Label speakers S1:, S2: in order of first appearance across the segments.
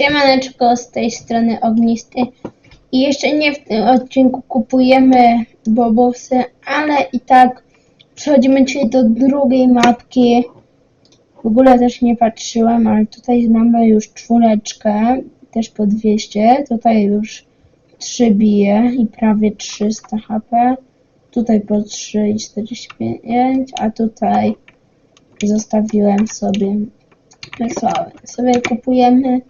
S1: Siemaneczko z tej strony ognisty. I jeszcze nie w tym odcinku kupujemy bobosy, ale i tak przechodzimy dzisiaj do drugiej mapki. W ogóle też nie patrzyłem, ale tutaj mamy już czwóreczkę, też po 200. Tutaj już 3 bije i prawie 300 HP. Tutaj po 3 i 45, a tutaj zostawiłem sobie wysłałem. Sobie kupujemy.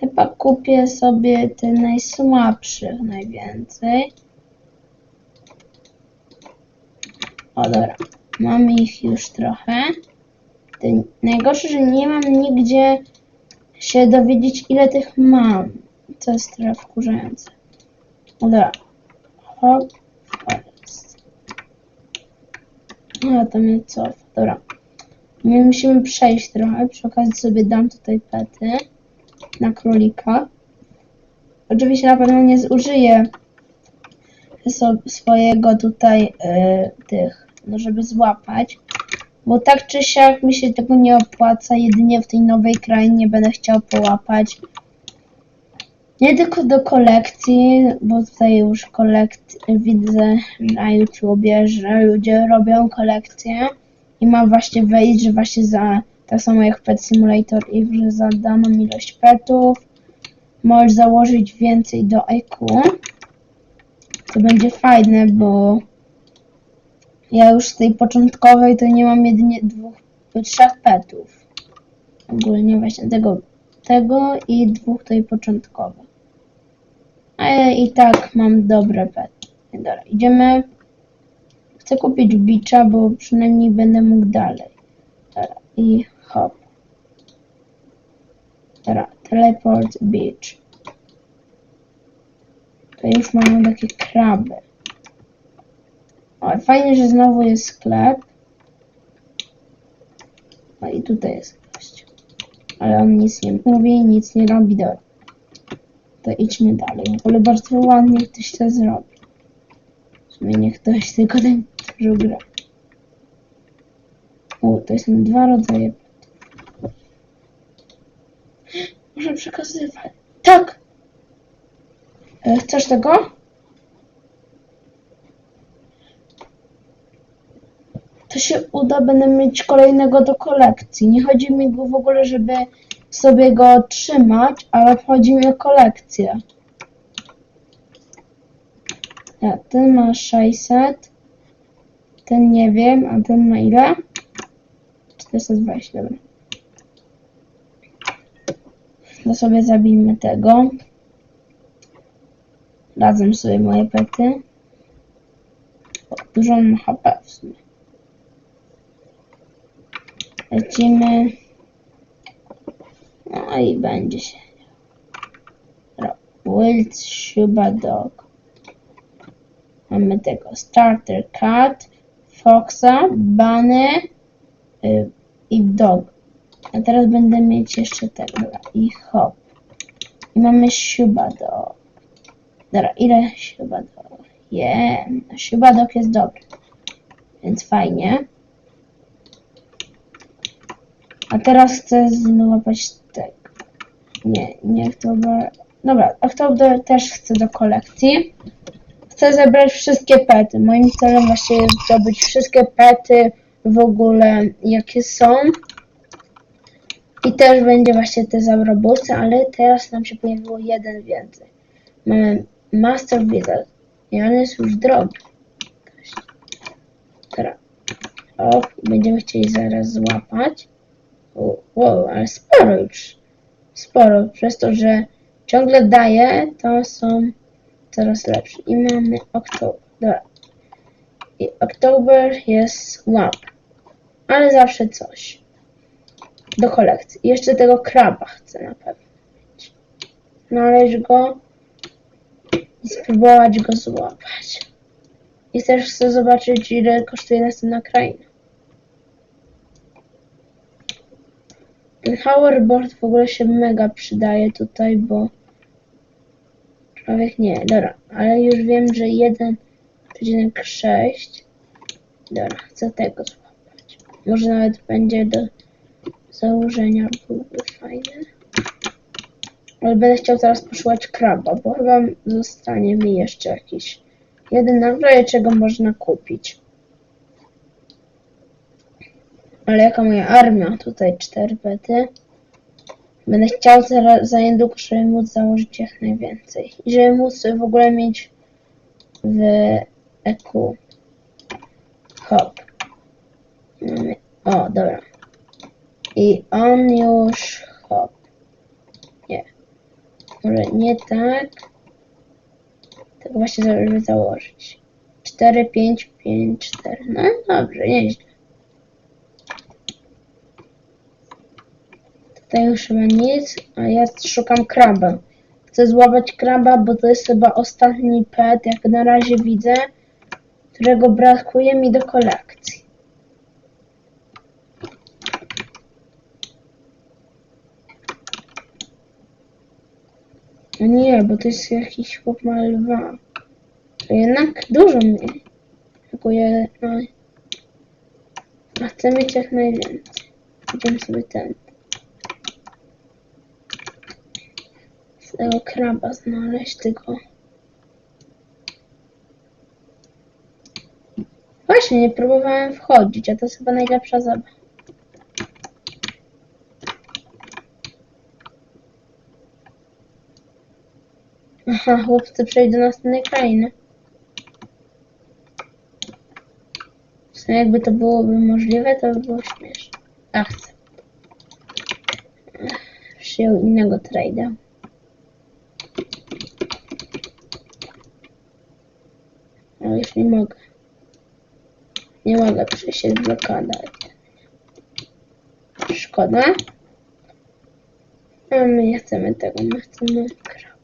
S1: Chyba kupię sobie te najsłabszych najwięcej. O dobra, mamy ich już trochę. Te, najgorsze, że nie mam nigdzie się dowiedzieć ile tych mam. Co jest trochę wkurzające. O dobra. Hop, forest. A, to mnie cofa. Dobra. My musimy przejść trochę. Przy okazji sobie dam tutaj pety na królika. Oczywiście na pewno nie zużyję swojego tutaj y, tych, no żeby złapać. Bo tak czy siak mi się tego nie opłaca. Jedynie w tej nowej krainie będę chciał połapać. Nie tylko do kolekcji, bo tutaj już kolekt widzę na YouTubie, że ludzie robią kolekcje i ma właśnie wejść, że właśnie za tak samo jak Pet Simulator i że za daną ilość petów możesz założyć więcej do IQ. To będzie fajne, bo ja już z tej początkowej to nie mam jedynie dwóch, trzech petów. Ogólnie właśnie tego, tego i dwóch tej początkowych. A ja i tak mam dobre pety. Dobra, idziemy. Chcę kupić bicza, bo przynajmniej będę mógł dalej. Dobra, i hop. Dobra, teleport beach. To już mamy takie kraby. O, fajnie, że znowu jest sklep. O, i tutaj jest gość. Ale on nic nie mówi, nic nie robi. Dobra. To idźmy dalej. W ogóle bardzo ładnie ktoś to zrobi. W sumie nie ktoś, tylko ten, kto gra. O, to są dwa rodzaje petów. Muszę przekazywać. Tak! E, Chcesz tego? To się uda, będę mieć kolejnego do kolekcji. Nie chodzi mi w ogóle, żeby sobie go trzymać, ale chodzi mi o kolekcję. Ja, ten ma 600. Ten nie wiem, a ten ma ile? 420, dobra. To sobie zabijmy tego. Razem sobie moje pety. Dużo on ma HP w sumie. Lecimy. No i będzie się. Wild Shuba Dog. Mamy tego Starter Cat, Foxa, Bunny y, i Dog. A teraz będę mieć jeszcze tego. I hop. I mamy Shuba Dog. Dobra, ile Shuba Dog? Yeah. Shuba Dog jest dobry. Więc fajnie. A teraz chcę złapać tego. Nie, nie Oktober. Dobra, Oktober też chcę do kolekcji. Chcę zebrać wszystkie pety. Moim celem właśnie jest zdobyć wszystkie pety w ogóle, jakie są. I też będzie właśnie te zabrobusy, ale teraz nam się pojawiło jeden więcej. Mamy Master Wizard. I on jest już drogi. Teraz. O, będziemy chcieli zaraz złapać. O, Wow, ale sporo już. Sporo. Przez to, że ciągle daje, to są coraz lepsze. I mamy Oktober. I Oktober jest wow. Ale zawsze coś. Do kolekcji. Jeszcze tego kraba chcę na pewno mieć. Znaleźć go i spróbować go złapać. I też chcę zobaczyć, ile kosztuje następna kraina. Ten hoverboard w ogóle się mega przydaje tutaj, bo człowiek nie, dobra, ale już wiem, że 1,6 dobra, chcę tego złapać. Może nawet będzie do założenia byłby fajny. Ale będę chciał teraz poszukiwać kraba, bo chyba zostanie mi jeszcze jakiś jeden nagraj, czego można kupić. Ale jaka moja armia? Tutaj cztery pety. Będę chciał zaraz, za niedługo, żeby móc założyć jak najwięcej. I żeby móc w ogóle mieć w EQ. Hop. O, dobra. I on już hop. Nie. Może nie tak. Tak właśnie żeby założyć. 4, 5, 5, 4. No dobrze, nieźle. Tutaj już chyba nic, a ja szukam kraba. Chcę złapać kraba, bo to jest chyba ostatni pet, jak na razie widzę, którego brakuje mi do kolekcji. Nie, bo to jest jakiś chłop ma lwa. Jednak dużo mniej. Brakuje, no. A chcę mieć jak najwięcej. Idziemy sobie ten. Z tego kraba znaleźć, tylko... Właśnie, nie próbowałem wchodzić, a to jest chyba najlepsza zabawa. Aha, chłopcy przejdą do następnej krainy. W sumie jakby to byłoby możliwe, to by było śmieszne. A chcę. Przyjął innego trade'a. Ale już nie mogę. Nie mogę przejść, jest blokada. Szkoda. A my nie chcemy tego, my chcemy krab.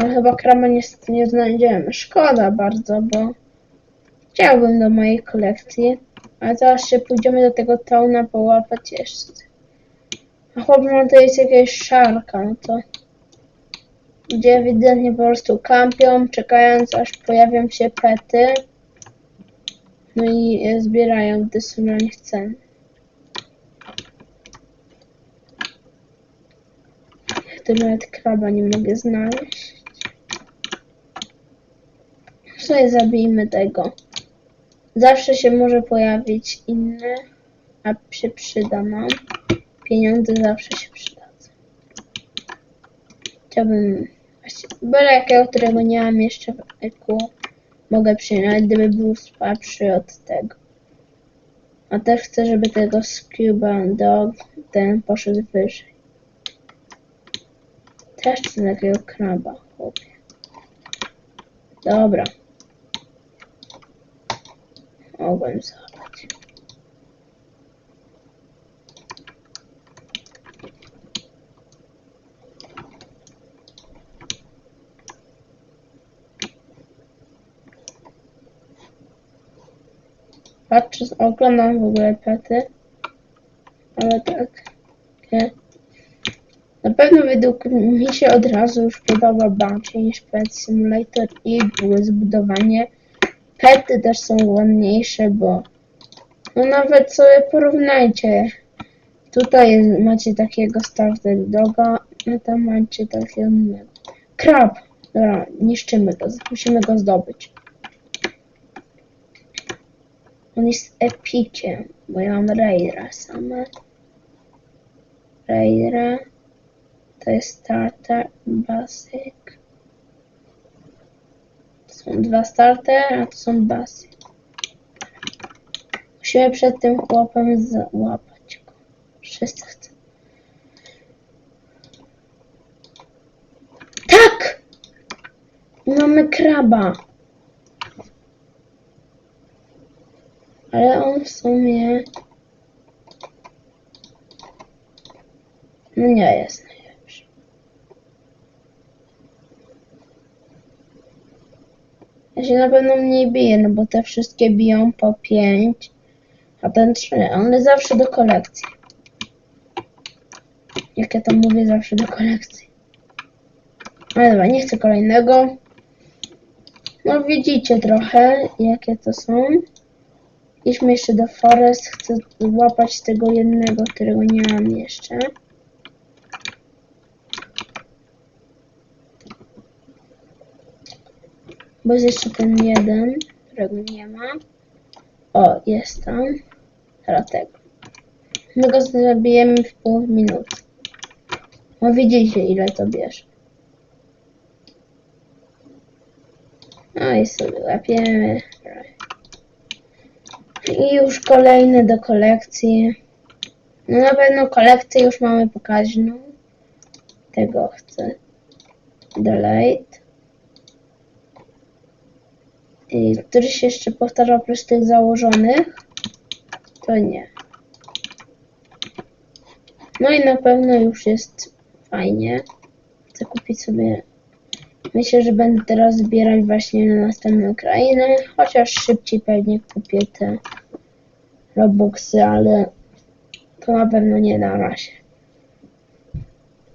S1: Ale chyba krama niestety nie znajdziemy. Szkoda bardzo, bo chciałbym do mojej kolekcji. Ale zaraz się pójdziemy do tego tauna połapać jeszcze. A chłop no to jest jakieś szarka, no to gdzie ewidentnie po prostu kampią, czekając aż pojawią się pety. No i zbierają, gdy są na nich ceny. Nawet kraba nie mogę znaleźć. Sobie zabijmy tego. Zawsze się może pojawić inny, a się przyda nam. Pieniądze zawsze się przydadzą. Chciałbym właśnie, byle jakiego, którego nie mam jeszcze w EQ, mogę przyjąć, gdyby był słabszy od tego. A też chcę, żeby tego Scuba Dog, ten poszedł wyżej. Też chcę takiego kraba, chłopie. Dobra. Mogłem złapać. Patrzę, oglądam w ogóle pety. Ale tak. Nie. Na pewno według mi się od razu już podoba bardziej niż Pet Simulator i było zbudowanie. Pety też są ładniejsze, bo no nawet sobie porównajcie. Tutaj macie takiego starter doga, a tam macie takiego. Krab! Dobra, niszczymy go, musimy go zdobyć. On jest epikiem, bo ja mam Raidera same. Raidera. To jest starter, basic. Są dwa starter, a to są basic. Musimy przed tym chłopem złapać go. Wszyscy chcą. Tak! Mamy kraba. Ale on w sumie no nie jest najlepszy. Ja się na pewno mniej bije, no bo te wszystkie biją po 5, a ten 3, ale zawsze do kolekcji. Jak ja to mówię, zawsze do kolekcji. Ale dobra, nie chcę kolejnego. No widzicie trochę, jakie to są. Idźmy jeszcze do Forest. Chcę złapać tego jednego, którego nie mam jeszcze. Bo jest jeszcze ten jeden, którego nie ma. O, jest tam. Tego. My go zabijemy w pół minuty. No widzicie ile to bierze. No i sobie łapiemy. I już kolejny do kolekcji. No na pewno kolekcję już mamy pokaźną. Tego chcę. Delete. I który się jeszcze powtarza oprócz tych założonych? To nie. No i na pewno już jest fajnie. Chcę kupić sobie. Myślę, że będę teraz zbierać właśnie na następną krainę, chociaż szybciej pewnie kupię te Robuxy, ale to na pewno nie na razie.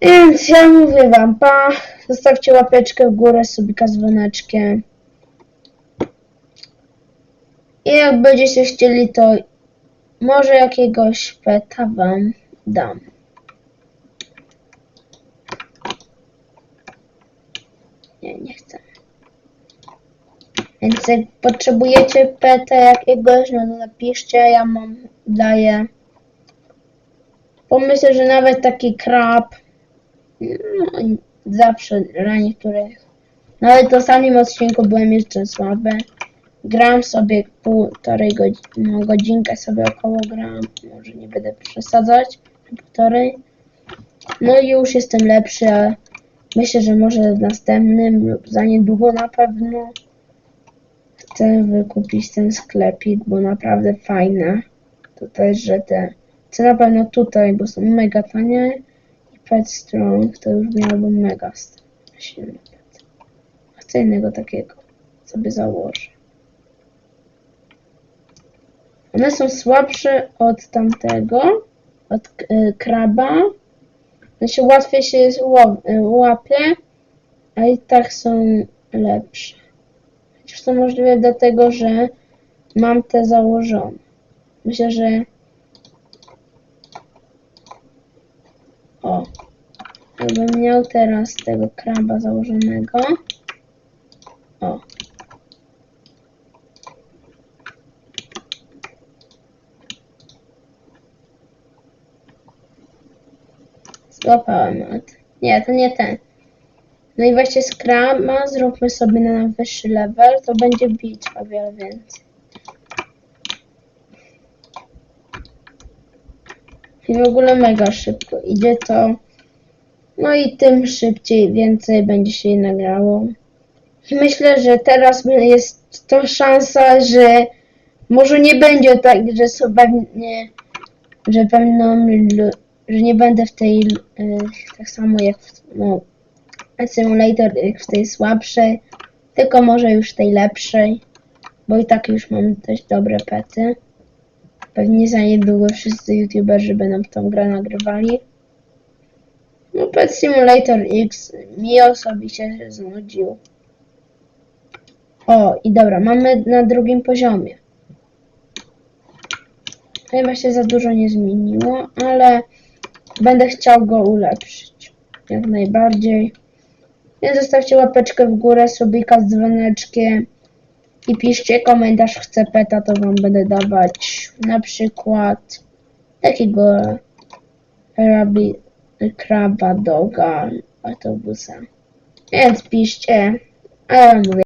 S1: Więc ja mówię wam, pa, zostawcie łapeczkę w górę, subika z dzwoneczkiem. I jak będziecie chcieli, to może jakiegoś peta wam dam. Nie, nie chcę. Więc jak potrzebujecie peta jakiegoś, no to napiszcie, ja mam, daję. Pomyślę, że nawet taki krab, no, zawsze dla niektórych. Nawet w ostatnim odcinku byłem jeszcze słaby. Gram sobie półtorej godziny, no godzinkę sobie około gram, może nie będę przesadzać, półtorej. No i już jestem lepszy, ale myślę, że może w następnym lub za niedługo na pewno chcę wykupić ten sklepik, bo naprawdę fajne. Też, że te, chcę na pewno tutaj, bo są mega tanie i Pet Strong to już miałbym mega silny pet. Chcę innego takiego, sobie założę. One są słabsze od tamtego, od y, kraba. Łatwiej się je ło- y, łapie, a i tak są lepsze. Chociaż to możliwe dlatego, że mam te założone. Myślę, że... O. Jakbym miał teraz tego kraba założonego. O. Złapałem od. Nie, to nie ten. No i właśnie z krama zróbmy sobie na wyższy level, to będzie bitwa wiele więcej. I w ogóle mega szybko idzie to. No i tym szybciej więcej będzie się nagrało. I myślę, że teraz jest to szansa, że może nie będzie tak, że są pewnie, że pewno, że nie będę w tej, y, tak samo jak w, no, Simulator jak w tej słabszej, tylko może już tej lepszej, bo i tak już mam dość dobre pety. Pewnie za niedługo wszyscy youtuberzy będą tą grę nagrywali. No Pet Simulator X mi osobiście się znudził. O, i dobra, mamy na drugim poziomie. Chyba się za dużo nie zmieniło, ale będę chciał go ulepszyć. Jak najbardziej. Więc zostawcie łapeczkę w górę, subika z dzwoneczkiem i piszcie komentarz chcę peta, to wam będę dawać na przykład takiego rabi, kraba, doga, autobusa. Więc piszcie, a ja mówię